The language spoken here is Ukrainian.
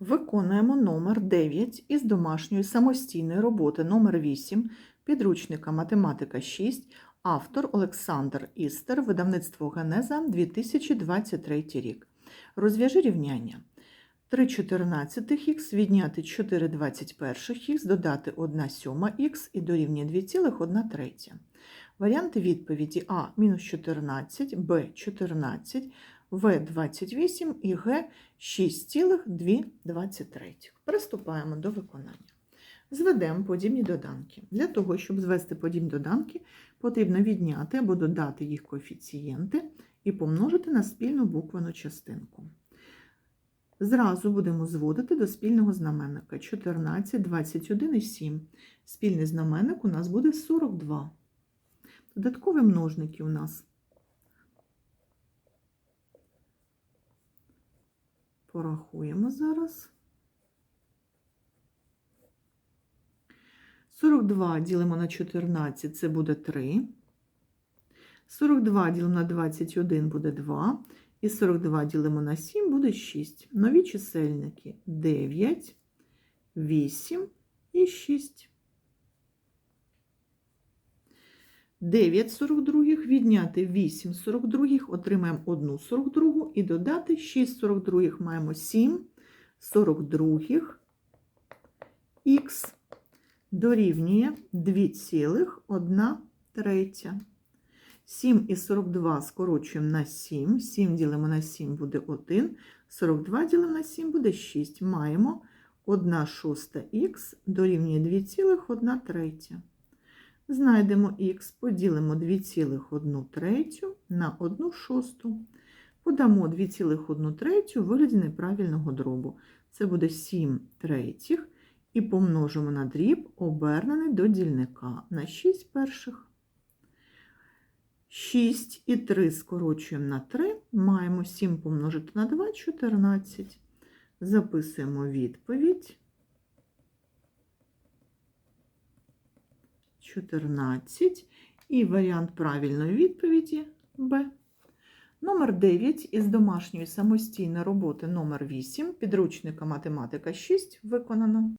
Виконуємо номер 9 із домашньої самостійної роботи номер 8 підручника Математика 6, автор Олександр Істер, видавництво Генеза 2023 рік. Розв'яжи рівняння. 3 14х відняти 4 21х, додати 1 7х і дорівнює 2,1 третя. Варіанти відповіді А – мінус 14, Б – 14, В – 28 і Г – 6,223. Приступаємо до виконання. Зведемо подібні доданки. Для того, щоб звести подібні доданки, потрібно відняти або додати їх коефіцієнти і помножити на спільну буквену частинку. Зразу будемо зводити до спільного знаменника 14, 21 і 7. Спільний знаменник у нас буде 42. Додаткові множники у нас порахуємо зараз. 42 ділимо на 14, це буде 3. 42 ділимо на 21 буде 2. І 42 ділимо на 7 буде 6. Нові чисельники 9, 8 і 6. 9 42 відняти 8 42 отримаємо 1 42 і додати 6 42 маємо 7 42 х дорівнює 2,1 третя. 7 і 42 скорочуємо на 7. 7 ділимо на 7 буде 1. 42 ділимо на 7 буде 6. Маємо 1 шоста х дорівнює 2,1 третя. Знайдемо х, поділимо 2,1 третю на 1 шосту. Подамо 2,1 третю в вигляді неправильного дробу. Це буде 7 третіх. І помножимо на дріб, обернений до дільника на 6 перших. 6 і 3 скорочуємо на 3, маємо 7 помножити на 2 – 14. Записуємо відповідь. 14. І варіант правильної відповіді Б. Номер 9 із домашньої самостійної роботи номер 8 підручника математика 6 виконано.